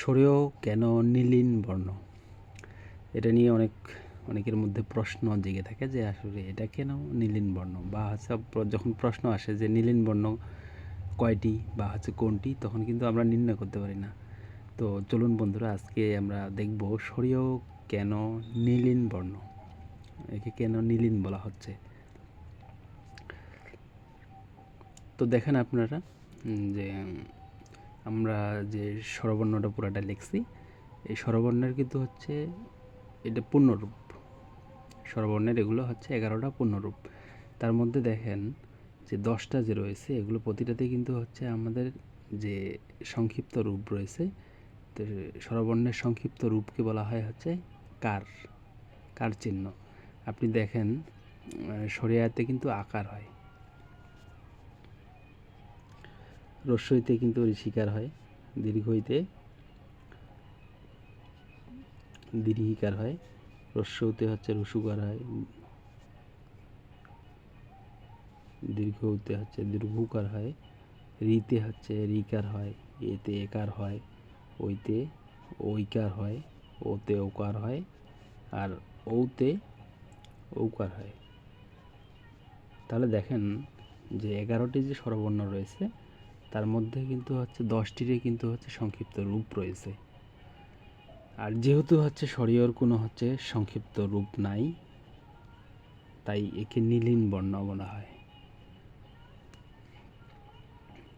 সরেও কেন নীলিন বর্ণ? এটা নিয়ে অনেক, অনেকের মধ্যে প্রশ্ন জেগে থাকে যে আসলে এটা কেন নীলিন বর্ণ? বা হচ্ছে যখন প্রশ্ন আসে যে নীলিন বর্ণ কয়টি বা হচ্ছে কোনটি, তখন কিন্তু আমরা নির্ণয় করতে পারি না। তো চলুন বন্ধুরা, আজকে আমরা দেখব সরিয়েও কেন নীলিন বর্ণ? একে কেন নীলিন বলা হচ্ছে? তো দেখেন আপনারা যে আমরা যে স্বরবর্ণটা পুরাটা লিখছি, এই স্বরবর্ণের কিন্তু হচ্ছে এটা পূর্ণরূপ। স্বরবর্ণের এগুলো হচ্ছে এগারোটা পূর্ণরূপ। তার মধ্যে দেখেন যে দশটা যে রয়েছে, এগুলো প্রতিটাতে কিন্তু হচ্ছে আমাদের যে সংক্ষিপ্ত রূপ রয়েছে, তো স্বরবর্ণের সংক্ষিপ্ত রূপকে বলা হয় হচ্ছে কার কার চিহ্ন। আপনি দেখেন সরিয়াতে কিন্তু আকার হয়। রস্যইতে কিন্তু ঋষিকার হয়, দীর্ঘইতে। দীর্ঘিকার হয় রস্যতে হচ্ছে রসুকার হয় দীর্ঘ দীর্ঘতে হচ্ছে দীর্ঘকার হয়, রিতে হচ্ছে রিকার হয়, এতে একার হয়, ওইতে ঐকার হয়, ওতে ওকার হয়, আর ঔতে ঔকার হয়। তাহলে দেখেন যে এগারোটি যে স্বরবর্ণ রয়েছে তার মধ্যে কিন্তু হচ্ছে দশটিরই কিন্তু হচ্ছে সংক্ষিপ্ত রূপ রয়েছে। আর যেহেতু হচ্ছে শরীয়র কোনো হচ্ছে সংক্ষিপ্ত রূপ নাই, তাই একে নীলিন বর্ণ বলা হয়।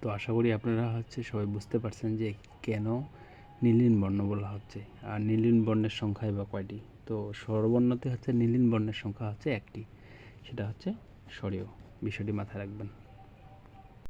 তো আশা করি আপনারা হচ্ছে সবাই বুঝতে পারছেন যে কেন নীলিন বর্ণ বলা হচ্ছে, আর নীলিন বর্ণের সংখ্যাই বা কয়টি? তো স্বরবর্ণতে হচ্ছে নীলিন বর্ণের সংখ্যা হচ্ছে একটি, সেটা হচ্ছে স্বরীয় বিষয়টি মাথায় রাখবেন।